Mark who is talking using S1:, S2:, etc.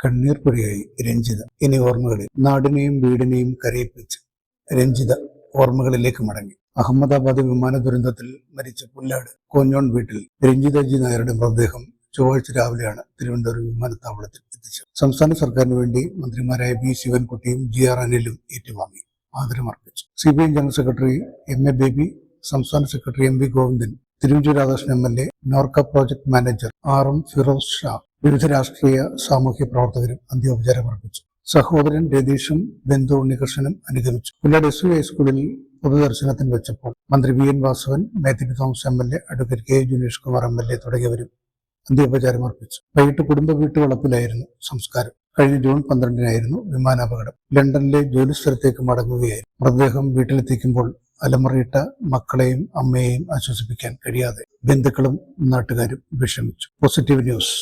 S1: കണ്ണീർ പിടിയായി രഞ്ജിത. ഇനി ഓർമ്മകളിൽ നാടിനെയും വീടിനെയും കരയിപ്പിച്ച് രഞ്ജിത ഓർമ്മകളിലേക്ക് മടങ്ങി. അഹമ്മദാബാദ് വിമാന ദുരന്തത്തിൽ മരിച്ച പുല്ലാട് കോഞ്ഞോൺ വീട്ടിൽ രഞ്ജിതജി നായരുടെ മൃതദേഹം ചൊവ്വാഴ്ച രാവിലെയാണ് തിരുവനന്തപുരം വിമാനത്താവളത്തിൽ എത്തിച്ചത്. സംസ്ഥാന സർക്കാരിന് വേണ്ടി മന്ത്രിമാരായ വി ശിവൻകുട്ടിയും ജി ആർ അനിലും ഏറ്റുവാങ്ങി. ആദരമർപ്പിച്ചു C B I general secretary M A Baby സംസ്ഥാന secretary M V Govindan Thiruvanchoor Radhakrishnan M L A Norka project manager R M Firoz Shah വിവിധ രാഷ്ട്രീയ സാമൂഹ്യ പ്രവർത്തകരും അന്ത്യോപചാരം അർപ്പിച്ചു. സഹോദരൻ രതീഷും ബന്ധു ഉണ്ണികൃഷ്ണനും അനുഗമിച്ചു. പുല്ലാട് എസ് യു ഹൈസ്കൂളിൽ പൊതുദർശനത്തിന് വെച്ചപ്പോൾ മന്ത്രി V N Vasavan Methiri Thomas M L A advocate K Junish Kumar M L A തുടങ്ങിയവരും അന്ത്യോപചാരം അർപ്പിച്ചു. വൈകിട്ട് കുടുംബ വീട്ടുവളപ്പിലായിരുന്നു സംസ്കാരം. കഴിഞ്ഞ ജൂൺ പന്ത്രണ്ടിനായിരുന്നു വിമാനാപകടം. ലണ്ടനിലെ ജോലിസ്ഥലത്തേക്ക് മടങ്ങുകയായിരുന്നു. മൃതദേഹം വീട്ടിലെത്തിക്കുമ്പോൾ അലമുറയിട്ട മക്കളെയും അമ്മയെയും ആശ്വസിപ്പിക്കാൻ കഴിയാതെ ബന്ധുക്കളും നാട്ടുകാരും വിഷമിച്ചു. Positive news.